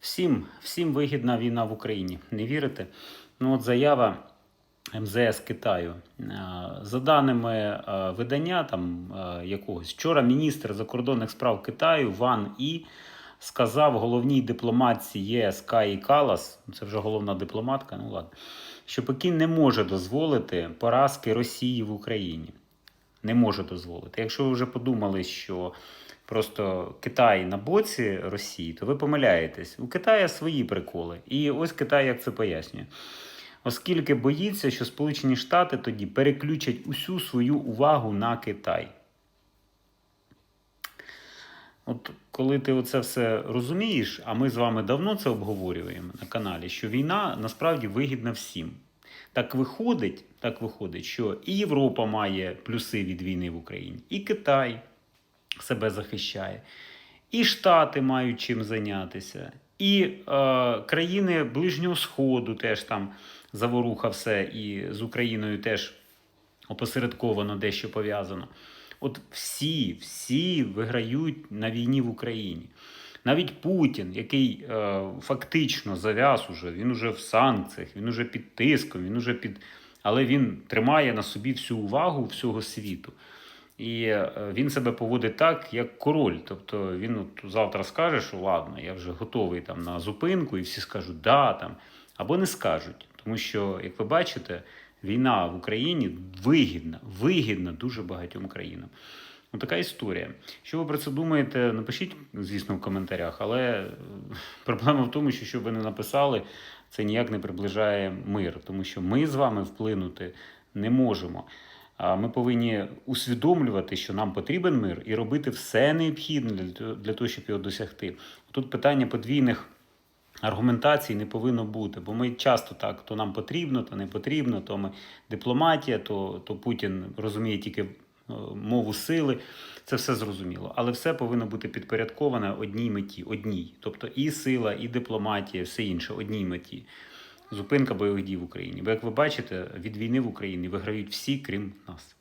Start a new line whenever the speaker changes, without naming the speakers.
Всім, всім вигідна війна в Україні. Не вірите? Ну, от заява МЗС Китаю. Е, За даними е, видання там е, якогось, вчора міністр закордонних справ Китаю Ван І сказав головній дипломатці ЄС Каї Калас, це вже головна дипломатка, ну ладно, що Пекін не може дозволити поразки Росії в Україні. Не може дозволити. Якщо ви вже подумали, що просто Китай на боці Росії, то ви помиляєтесь. У Китаю свої приколи. І ось Китай як це пояснює. Оскільки боїться, що Сполучені Штати тоді переключать усю свою увагу на Китай. От коли ти оце все розумієш, а ми з вами давно це обговорюємо на каналі, що війна насправді вигідна всім. Так виходить, так виходить, що і Європа має плюси від війни в Україні, і Китай себе захищає, і Штати мають чим зайнятися, і е, країни Ближнього Сходу теж там заворуха все, і з Україною теж опосередковано дещо пов'язано. От всі, всі виграють на війні в Україні. Навіть Путін, який е, фактично зав'яз уже, він уже в санкціях, він уже під тиском, він уже під. Але він тримає на собі всю увагу всього світу. І е, він себе поводить так, як король. Тобто він от завтра скаже, що ладно, я вже готовий там на зупинку, і всі скажуть да там, або не скажуть. Тому що, як ви бачите, війна в Україні вигідна, вигідна дуже багатьом країнам. Ну, така історія. Що ви про це думаєте? Напишіть, звісно, в коментарях, але е, проблема в тому, що що ви не написали, це ніяк не приближає мир, тому що ми з вами вплинути не можемо. Ми повинні усвідомлювати, що нам потрібен мир, і робити все необхідне для того- щоб його досягти. Тут питання подвійних аргументацій не повинно бути, бо ми часто так: то нам потрібно, то не потрібно, то ми дипломатія, то, то Путін розуміє тільки е, мову сили. Це все зрозуміло. Але все повинно бути підпорядковане одній меті, одній. Тобто і сила, і дипломатія, все інше одній меті. Зупинка бойових дій в Україні. Бо як ви бачите, від війни в Україні виграють всі, крім нас.